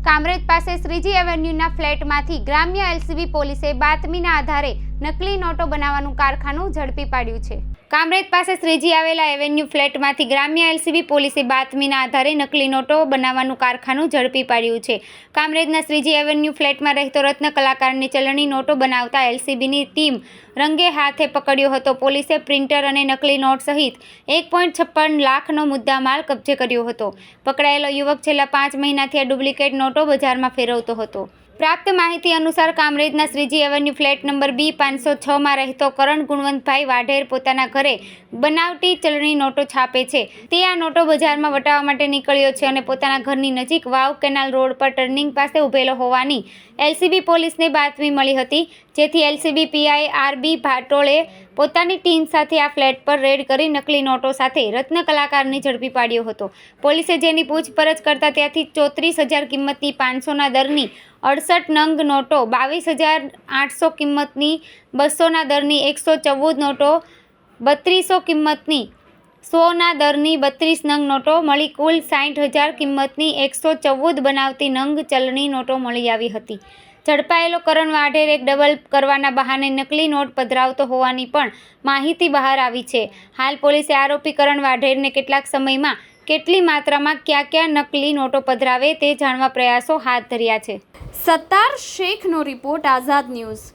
કામરેજ પાસે શ્રીજી એવન્યુના ફ્લેટમાંથી ગ્રામ્ય એલસીબી પોલીસે બાતમીના આધારે નકલી નોટો બનાવવાનું કારખાનું ઝડપી પાડ્યું છે. કામરેજ પાસે શ્રીજી આવેલા એવેન્યુ ફ્લેટમાંથી ગ્રામ્ય એલસીબી પોલીસે બાતમીના આધારે નકલી નોટો બનાવવાનું કારખાનું ઝડપી પાડ્યું છે. કામરેજના શ્રીજી એવેન્યુ ફ્લેટમાં રહેતો રત્ન કલાકારની ચલણી નોટો બનાવતા એલસીબીની ટીમ રંગે હાથે પકડ્યો હતો. પોલીસે પ્રિન્ટર અને નકલી નોટ સહિત એક છપ્પન લાખનો મુદ્દામાલ કબજે કર્યો હતો. પકડાયેલો યુવક છેલ્લા પાંચ મહિનાથી આ ડુપ્લિકેટ નોટો બજારમાં ફેરવતો હતો. પ્રાપ્ત માહિતી અનુસાર કામરેજના Shriji avenue flat number B પાંચસો છમાં રહેતો કરણ ગુણવંતભાઈ વાઢેર પોતાના ઘરે બનાવટી ચલણી નોટો છાપે છે. તે આ નોટો બજારમાં વટાવવા માટે નીકળ્યો છે અને પોતાના ઘરની નજીક વાવ કેનાલ રોડ પર ટર્નિંગ પાસે ઊભેલો હોવાની એલસીબી પોલીસને બાતમી મળી હતી. જેથી એલસીબી, પીઆઈ, આરબી, ભાટોળે પોતાની ટીમ સાથે આ ફ્લેટ પર રેડ કરી નકલી નોટો સાથે રત્ન કલાકારની ઝડપી પાડ્યો હતો. પોલીસે જેની પૂછપરછ કરતા ત્યાંથી ચોત્રીસ હજાર કિંમતની પાંચસોના દરની અડસઠ નંગ નોટો, બાવીસ હજાર આઠસો કિંમતની બસોના દરની એકસો ચૌદ નોટો, બત્રીસો કિંમતની સોના દરની બત્રીસ નંગ નોટો મળી કુલ સાઠ હજાર કિંમતની એકસો ચૌદ બનાવતી નંગ ચલણી નોટો મળી આવી હતી. ઝડપાયેલો કરણ વાઢેર એક ડબલ કરવાના બહાને નકલી નોટ પધરાવતો હોવાની પણ માહિતી બહાર આવી છે. હાલ પોલીસે આરોપી કરણ વાઢેરને કેટલાક સમયમાં કેટલી માત્રામાં ક્યાં ક્યાં નકલી નોટો પધરાવે તે જાણવા પ્રયાસો હાથ ધર્યા છે. સત્તાર શેખનો રિપોર્ટ આઝાદ ન્યૂઝ.